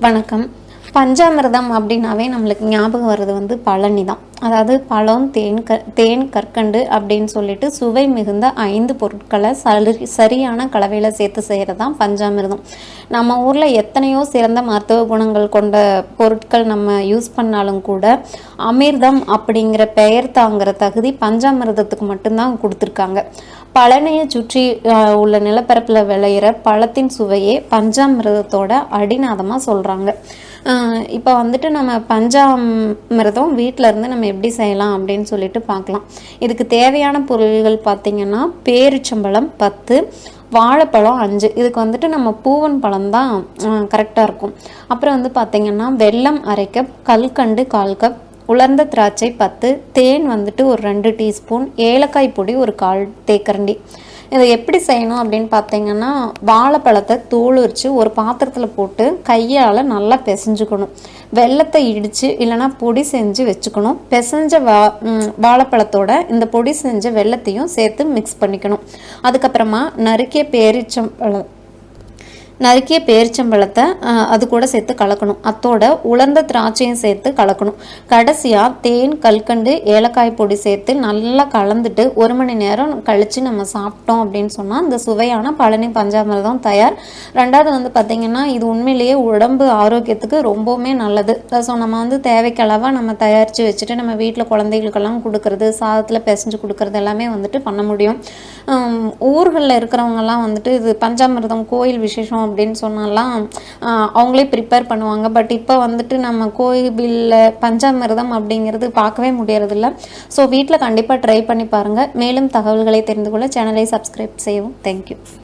வணக்கம். பஞ்சாமிர்தம் அப்படின்னாவே நம்மளுக்கு ஞாபகம் வர்றது வந்து பழனி தான் அதாவது பழம் தேன் க தேன் கற்கண்டு அப்படின்னு சொல்லிட்டு சுவை மிகுந்த ஐந்து பொருட்களை சரி சரியான கலவையில் சேர்த்து செய்கிறது தான் பஞ்சாமிர்தம். நம்ம ஊரில் எத்தனையோ சிறந்த மருத்துவ குணங்கள் கொண்ட பொருட்கள் நம்ம யூஸ் பண்ணாலும் கூட அமிர்தம் அப்படிங்கிற பெயர் தாங்கிற தகுதி பஞ்சாமிர்தத்துக்கு மட்டும்தான் கொடுத்துருக்காங்க. பழனியை சுற்றி உள்ள நிலப்பரப்பில் விளையிற பழத்தின் சுவையே பஞ்சாமிர்தத்தோட அடிநாதமாக சொல்கிறாங்க இப்போ வந்துட்டு நம்ம பஞ்சாமிர்தம் வீட்டில் இருந்து நம்ம எப்படி செய்யலாம் அப்படின்னு சொல்லிட்டு பார்க்கலாம். இதுக்கு தேவையான பொருள்கள் பார்த்திங்கன்னா பேரிச்சம்பழம் பத்து வாழைப்பழம் அஞ்சு. இதுக்கு வந்துட்டு நம்ம பூவன் பழம் தான் கரெக்டாக இருக்கும். அப்புறம் வந்து பார்த்திங்கன்னா வெல்லம் அரை கப் கல்கண்டு கால் கப் உலர்ந்த திராட்சை பத்து தேன் வந்துட்டு ஒரு ரெண்டு டீஸ்பூன் ஏலக்காய் பொடி ஒரு கால் தேக்கரண்டி. இதை எப்படி செய்யணும் அப்படின்னு பார்த்தீங்கன்னா வாழைப்பழத்தை தூள் உரித்து ஒரு பாத்திரத்தில் போட்டு கையால் நல்லா பிசைஞ்சுக்கணும். வெள்ளத்தை இடித்து இல்லைன்னா பொடி செஞ்சு வச்சுக்கணும். பிசைஞ்ச வா வாழைப்பழத்தோட இந்த பொடி செஞ்ச வெள்ளத்தையும் சேர்த்து மிக்ஸ் பண்ணிக்கணும். அதுக்கப்புறமா நறுக்கிய பேரிச்சம்பழம் நறுக்கிய பேரிச்சம்பழத்தை அது கூட சேர்த்து கலக்கணும். அத்தோட உலர்ந்த திராட்சையும் சேர்த்து கலக்கணும். கடைசியாக தேன் கல்கண்டு ஏலக்காய் பொடி சேர்த்து நல்லா கலந்துட்டு ஒரு மணி நேரம் கழித்து நம்ம சாப்பிட்டோம் அப்படின்னு சொன்னால் இந்த சுவையான பழனி பஞ்சாமிர்தம் தயார். ரெண்டாவது வந்து பார்த்திங்கன்னா இது உண்மையிலேயே உடம்பு ஆரோக்கியத்துக்கு ரொம்பவுமே நல்லது. ஸோ நம்ம வந்து தேவைக்களவாக நம்ம தயாரித்து வச்சுட்டு நம்ம வீட்டில் குழந்தைகளுக்கெல்லாம் கொடுக்கறது சாதத்தில் பிசைஞ்சு கொடுக்கறது எல்லாமே வந்துட்டு பண்ண முடியும். ஊர்களில் இருக்கிறவங்கெல்லாம் வந்துட்டு இது பஞ்சாமிர்தம் கோயில் விசேஷம் அப்படின்னு சொன்னாலாம் அவங்களே ப்ரிப்பேர் பண்ணுவாங்க. பட் இப்போ வந்துட்டு நம்ம கோயிலில் பஞ்சாமிர்தம் அப்படிங்கிறது பார்க்கவே முடியறதில்ல. ஸோ வீட்டில் கண்டிப்பாக ட்ரை பண்ணி பாருங்கள் மேலும் தகவல்களை தெரிந்து கொள்ள சேனலை சப்ஸ்கிரைப் செய்யவும். தேங்க்யூ